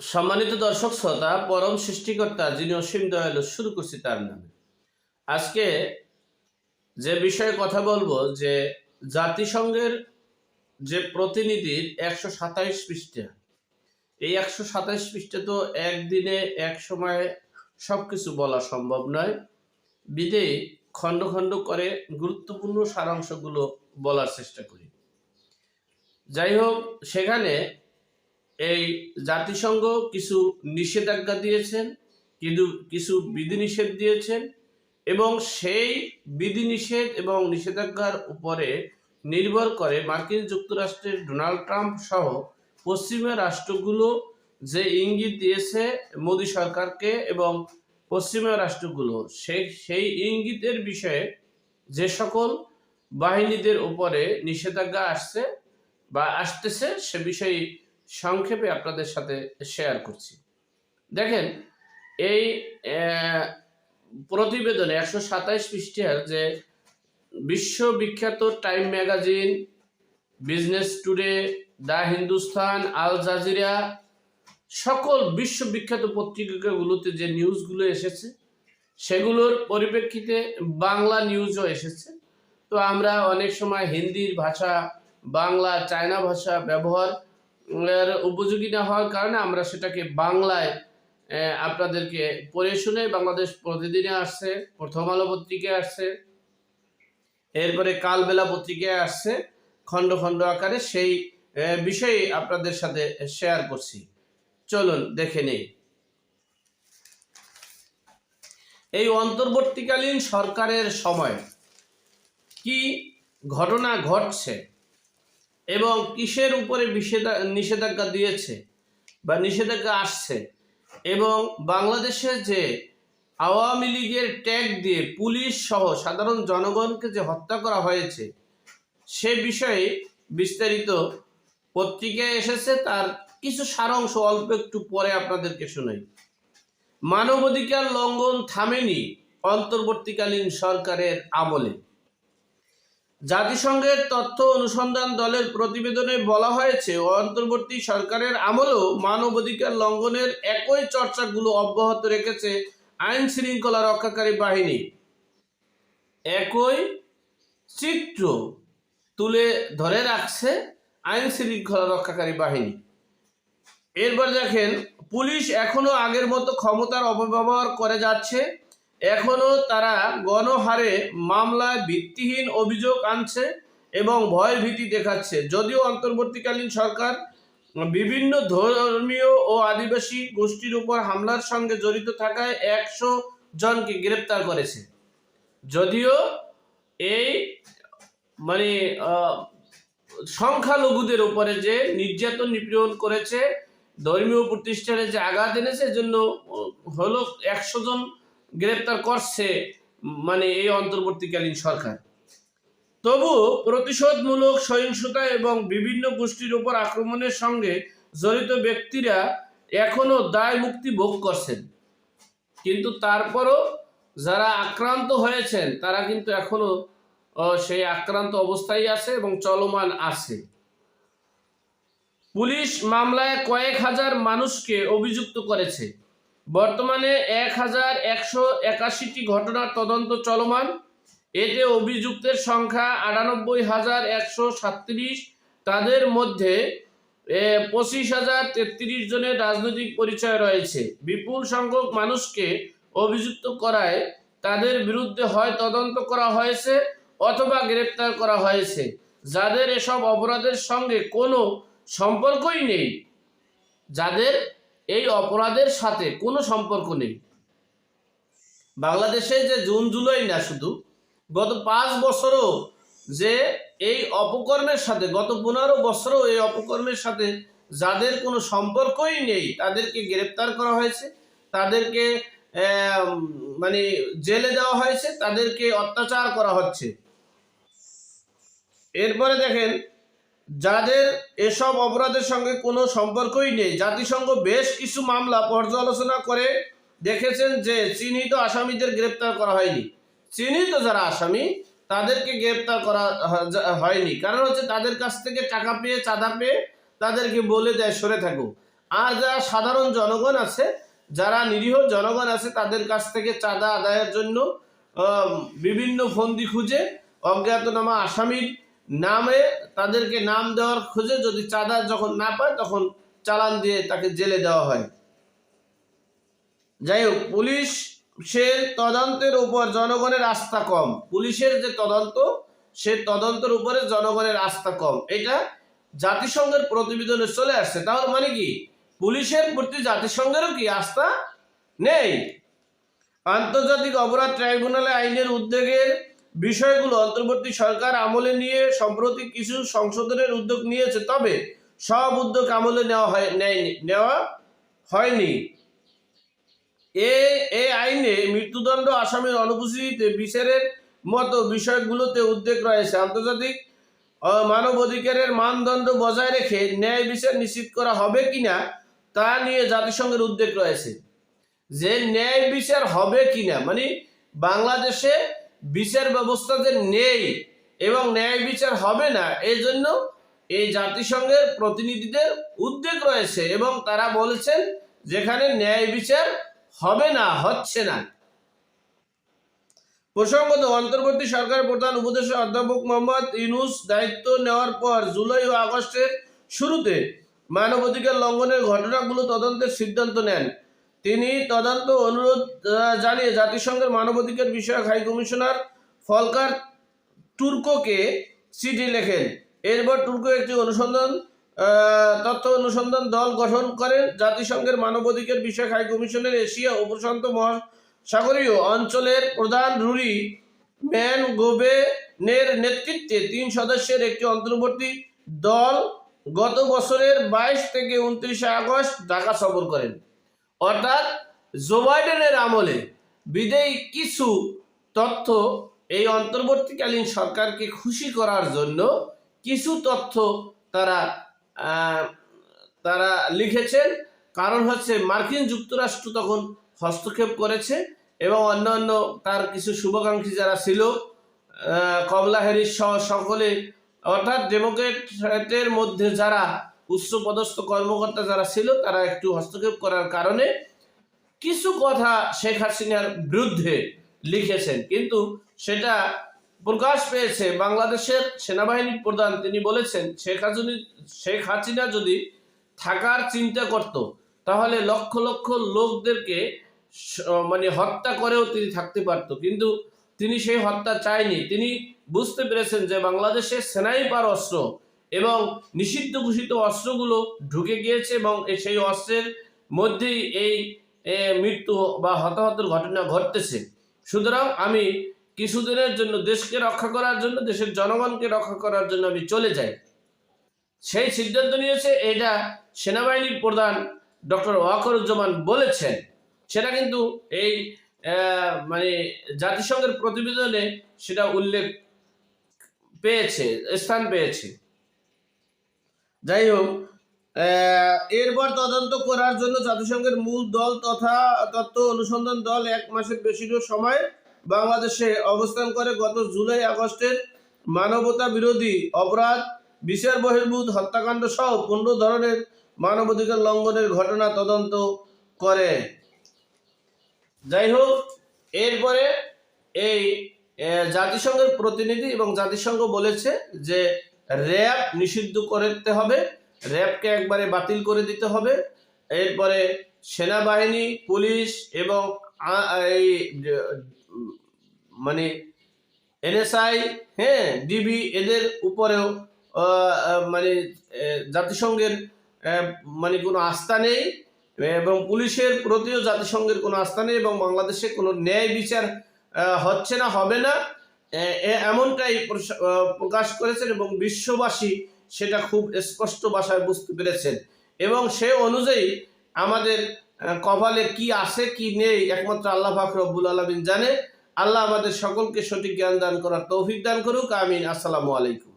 সম্মানিত দর্শক, শ্রোতা, পরম সৃষ্টিকর্তা যিনি অসীম দয়ালু, শুরু করছি তার নামে। আজকে যে বিষয়ে কথা বলব, যে জাতিসংঘের যে প্রতিনিধির একশো সাতাইশ পৃষ্ঠা, এই একশো সাতাইশ পৃষ্ঠা তো একদিনে এক সময়ে সব কিছু বলা সম্ভব নয়। বিদে খণ্ড খণ্ড করে গুরুত্বপূর্ণ সারাংশগুলো বলার চেষ্টা করি। যাই হোক, সেখানে এই জাতিসংঘ কিছু নিষেধাজ্ঞা দিয়েছেন, কিন্তু কিছু বিধিনিষেধ দিয়েছেন এবং সেই বিধিনিষেধ এবং নিষেধাজ্ঞার উপরে নির্ভর করে মার্কিন যুক্তরাষ্ট্রের ডোনাল্ড ট্রাম্প সহ পশ্চিমা রাষ্ট্রগুলো যে ইঙ্গিত দিয়েছে মোদী সরকারকে এবং পশ্চিমা রাষ্ট্রগুলো সেই সেই ইঙ্গিতের বিষয়ে যে সকল বাহিনীদের উপরে নিষেধাজ্ঞা আসছে বা আসতেছে সে বিষয়ে সংক্ষেপে আপনাদের সাথে শেয়ার করছি। দেখেন, এই প্রতিবেদনে একশো সাতাইশ পৃষ্ঠার যে বিশ্ববিখ্যাত Time magazine, Business Today the Hindustan, Al Jazeera, সকল বিশ্ববিখ্যাত পত্রিকাগুলোতে যে নিউজগুলো এসেছে, সেগুলোর পরিপ্রেক্ষিতে বাংলা নিউজও এসেছে। তো আমরা অনেক সময় হিন্দির ভাষা, বাংলা, চায়না ভাষা ব্যবহার উপযোগী না হওয়ার কারণে আমরা সেটাকে বাংলায় আপনাদেরকে পড়ে শুনে বাংলাদেশ প্রতিদিনে আসছে, প্রথম আলো পত্রিকায় আসছে, এরপরে কালবেলা পত্রিকায় আসছে, খণ্ড খণ্ড আকারে সেই বিষয়ে আপনাদের সাথে শেয়ার করছি। চলুন, দেখে নেই। এই অন্তর্বর্তীকালীন সরকারের সময় কি ঘটনা ঘটছে? এবং কিসের উপরে নিষেধাজ্ঞা দিয়েছে বা নিষেধাজ্ঞা আসছে? এবং বাংলাদেশে যে আওয়ামী লীগের ট্যাগ দিয়ে পুলিশ সহ সাধারণ জনগণকে যে হত্যা করা হয়েছে, সে বিষয়ে বিস্তারিত পত্রিকায় এসেছে। তার কিছু সারাংশ অল্প একটু পরে আপনাদেরকে শোনাই। মানবাধিকার লঙ্ঘন থামেনি অন্তর্বর্তীকালীন সরকারের আমলে। জাতিসংঘের তথ্য অনুসন্ধান দলের প্রতিবেদনে বলা হয়েছে, অন্তর্বর্তী সরকারের আমলেও মানবাধিকার লঙ্ঘনের একই চর্চাগুলো অব্যাহত রেখেছে আইন শৃঙ্খলা রক্ষাকারী বাহিনী। একই চিত্র তুলে ধরে রাখছে আইন শৃঙ্খলা রক্ষাকারী বাহিনী। এরপর দেখেন, পুলিশ এখনও আগের মতো ক্ষমতার অপব্যবহার করে যাচ্ছে। এখনও তারা গণহারে মামলায় ভিত্তিহীন অভিযোগ আনছে এবং ভয় ভীতি দেখাচ্ছে। যদিও অন্তর্বর্তীকালীন সরকার বিভিন্ন ধর্মীয় ও আদিবাসী গোষ্ঠীর উপর হামলার সঙ্গে জড়িত থাকায় একশো জনকে গ্রেপ্তার করেছে। যদিও এই মানে সংখ্যালঘুদের উপরে যে নির্যাতন নিপীড়ন করেছে ধর্মীয় প্রতিষ্ঠানে যে আঘাত এনেছে এজন্য আহ, হলো একশো জন গ্রেপ্তার করছে মানে এই অন্তর্বর্তীকালীন সরকার। তবু প্রতিশোধমূলক সহিংসতা এবং বিভিন্ন গোষ্ঠীর উপর আক্রমণের সঙ্গে জড়িত ব্যক্তিরা এখনও দায় মুক্তি ভোগ করছেন। কিন্তু তারপরও যারা আক্রান্ত হয়েছেন তারা কিন্তু এখনও আহ, সেই আক্রান্ত অবস্থায় আছে এবং চলমান আছে। পুলিশ মামলায় কয়েক হাজার মানুষকে অভিযুক্ত করেছে। বর্তমানে এক হাজার একশো একাশিটি ঘটনার তদন্ত চলমান। এতে অভিযুক্তের সংখ্যা আটানব্বই হাজার একশো সাতত্রিশ। তাদের মধ্যে পঁচিশ হাজার তেত্রিশ জনের রাজনৈতিক পরিচয় রয়েছে। বিপুল সংখ্যক মানুষকে অভিযুক্ত করায় তাদের বিরুদ্ধে হয় তদন্ত করা হয়েছে অথবা গ্রেপ্তার করা হয়েছে। যাদের এসব অপরাধের সঙ্গে কোনো সম্পর্কই নেই, যাদের এই অপরাধের সাথে কোনো সম্পর্ক নেই। বাংলাদেশে যে জুন, জুলাই না শুধু, গত পাঁচ বছরও যে এই অপকর্মের সাথে, গত পনেরো বছরও এই অপকর্মের সাথে যাদের কোনো সম্পর্কই নেই, তাদেরকে গ্রেপ্তার করা হয়েছে, তাদেরকে মানে জেলে দেওয়া হয়েছে, তাদেরকে অত্যাচার করা হচ্ছে। এরপরে দেখেন যাদের এসব অপরাধের সঙ্গে কোনো সম্পর্কই নেই। জাতিসংঘ বেশ কিছু মামলা পর্যালোচনা করে দেখেছেন যে চিহ্নিত আসামিদের গ্রেপ্তার করা হয়নি। চিহ্নিত যারা আসামি, তাদেরকে গ্রেপ্তার করা হয়নি। কারণ হচ্ছে তাদের কাছ থেকে টাকা পেয়ে, চাঁদা পেয়ে তাদেরকে বলে দেয়, সরে থাকো। আর যারা সাধারণ জনগণ আছে, যারা নিরীহ জনগণ আছে, তাদের কাছ থেকে চাঁদা আদায়ের জন্য বিভিন্ন ফন্দি খুঁজে অজ্ঞাতনামা আসামির নামে তাদেরকে নাম দেওয়ার খুঁজে যদি চাঁদা যখন না পায়, তখন চালান দিয়ে তাকে জেলে দেওয়া হয়। যাই হোক, পুলিশ সে তদন্তের উপর জনগণের আস্থা কম। পুলিশের যে তদন্ত, সে তদন্তের উপরে জনগণের আস্থা কম। এটা জাতিসংঘের প্রতিবেদনে চলে আসছে। তাহলে মানে কি? পুলিশের প্রতি জাতিসংঘেরও কি আস্থা নেই? আন্তর্জাতিক অপরাধ ট্রাইব্যুনালে আইনের উদ্যোগের বিষয়গুলো অন্তর্বর্তী সরকার আমলে নিয়ে সম্প্রতি কিছু সংশোধনের উদ্যোগ নিয়েছে, তবে সব উদ্যোগ আমলে নেওয়া হয়, নেয়নি, নেওয়া হয়নি। এ এই আইনে মৃত্যুদণ্ড আসামের অনুপস্থিতিতে বিচারের মতো বিষয়গুলোতে উদ্বেগ রয়েছে। আন্তর্জাতিক মানবাধিকারের মানদণ্ড বজায় রেখে ন্যায় বিচার নিশ্চিত করা হবে কিনা তা নিয়ে জাতিসংঘের উদ্বেগ রয়েছে। যে ন্যায় বিচার হবে কিনা মানে বাংলাদেশে বিচার ব্যবস্থা যে নেই এবং ন্যায় বিচার হবে না এই জন্য এই জাতিসংঘের প্রতিনিধিদের উদ্বেগ রয়েছে এবং তারা বলেছেন যেখানে ন্যায় বিচার হবে না, হচ্ছে না। প্রসঙ্গত, অন্তর্বর্তী সরকার প্রধান উপদেষ্টা অধ্যাপক মোহাম্মদ ইউনুস দায়িত্ব নেওয়ার পর জুলাই ও আগস্টের শুরুতে মানবাধিকার লঙ্ঘনের ঘটনাগুলো তদন্তের সিদ্ধান্ত নেন। তিনি তদন্ত অনুরোধ জানিয়ে জাতিসংঘের মানবাধিকার বিষয়ক হাই কমিশনার ফলকার টুর্কোকে চিঠি লেখেন। এরপর টুর্কো একটি অনুসন্ধান তথ্য অনুসন্ধান দল গঠন করেন। জাতিসংঘের মানবাধিকার বিষয়ক হাই কমিশনের এশিয়া ও প্রশান্ত মহাসাগরীয় অঞ্চলের প্রধান রুরি ম্যান গোবেনের নেতৃত্বে তিন সদস্যের একটি অন্তর্বর্তী দল গত বছরের বাইশ থেকে উনত্রিশে আগস্ট ঢাকা সফর করেন। অর্থাৎ জো বাইডেনের আমলে বিদেয়ী কিছু তথ্য এই অন্তর্বর্তীকালীন সরকারকে খুশি করার জন্য কিছু তথ্য তারা তারা লিখেছেন। কারণ হচ্ছে মার্কিন যুক্তরাষ্ট্র তখন হস্তক্ষেপ করেছে এবং অন্যান্য তার কিছু শুভাকাঙ্ক্ষী যারা ছিল কমলা হ্যারিস সহ সকলে, অর্থাৎ ডেমোক্রেটের মধ্যে যারা উচ্চপদস্থ কর্মকর্তা যারা ছিল, তারা একটু হস্তক্ষেপ করার কারণে কিছু কথা শেখ হাসিনার বিরুদ্ধে লিখেছেন। কিন্তু সেটা প্রকাশ পেয়েছে বাংলাদেশের সেনাবাহিনীর প্রধান, তিনি বলেছেন, শেখ হাসিনা শেখ হাসিনা যদি থাকার চিন্তা করত, তাহলে লক্ষ লক্ষ লোকদেরকে মানে হত্যা করেও তিনি থাকতে পারতো। কিন্তু তিনি সেই হত্যা চায়নি। তিনি বুঝতে পেরেছেন যে বাংলাদেশে স্নাইপার অস্ত্র এবং নিষিদ্ধ ঘোষিত অস্ত্রগুলো ঢুকে গিয়েছে এবং সেই অস্ত্রের মধ্যেই এই মৃত্যু বা হতাহতের ঘটনা ঘটতেছে। সুতরাং আমি কিছুদিনের জন্য দেশকে রক্ষা করার জন্য, দেশের জনগণকে রক্ষা করার জন্য আমি চলে যাই। সেই সিদ্ধান্ত নিয়েছে, এটা সেনাবাহিনীর প্রধান ডক্টর ওয়াকরুজ্জামান বলেছেন। সেটা কিন্তু এই মানে জাতিসংঘের প্রতিবেদনে সেটা উল্লেখ পেয়েছে, স্থান পেয়েছে। যাই হোক এরপর তদন্ত করার জন্য জাতিসংঘের মূল দল তথা তত্ত্ব অনুসন্ধান দল এক মাসের বেশিরও সময় বাংলাদেশে অবস্থান করে গত জুলাই আগস্টের মানবতা বিরোধী অপরাধ, বিচার বহির্ভূত হত্যাকাণ্ড সহ পনেরো ধরনের মানবাধিকার লঙ্ঘনের ঘটনা তদন্ত করে। যাই হোক, এরপরে এই জাতিসংঘের প্রতিনিধি এবং জাতিসংঘ বলেছে যে র্যাব নিষিদ্ধ করতে হবে, র্যাবকে একবারে বাতিল করে দিতে হবে। এরপরে সেনাবাহিনী, পুলিশ এবং এই মানে এনএসআই হ্যাঁ ডিবি এদের উপরেও মানে জাতিসংঘের মানে কোনো আস্থা নেই এবং পুলিশের প্রতিও জাতিসংঘের কোনো আস্থা নেই এবং বাংলাদেশে কোনো ন্যায় বিচার হচ্ছে না, হবে না। এমনটাই প্রকাশ করেছেন এবং বিশ্ববাসী সেটা খুব স্পষ্ট ভাষায় বুঝতে পেরেছেন। এবং সে অনুযায়ী আমাদের কভালে কি আছে, কি নেই, একমাত্র আল্লাহ পাক রব্বুল আলমিন জানে। আল্লাহ আমাদের সকলকে সঠিক জ্ঞান দান করার তৌফিক দান করুক। আমিন। আসসালামু আলাইকুম।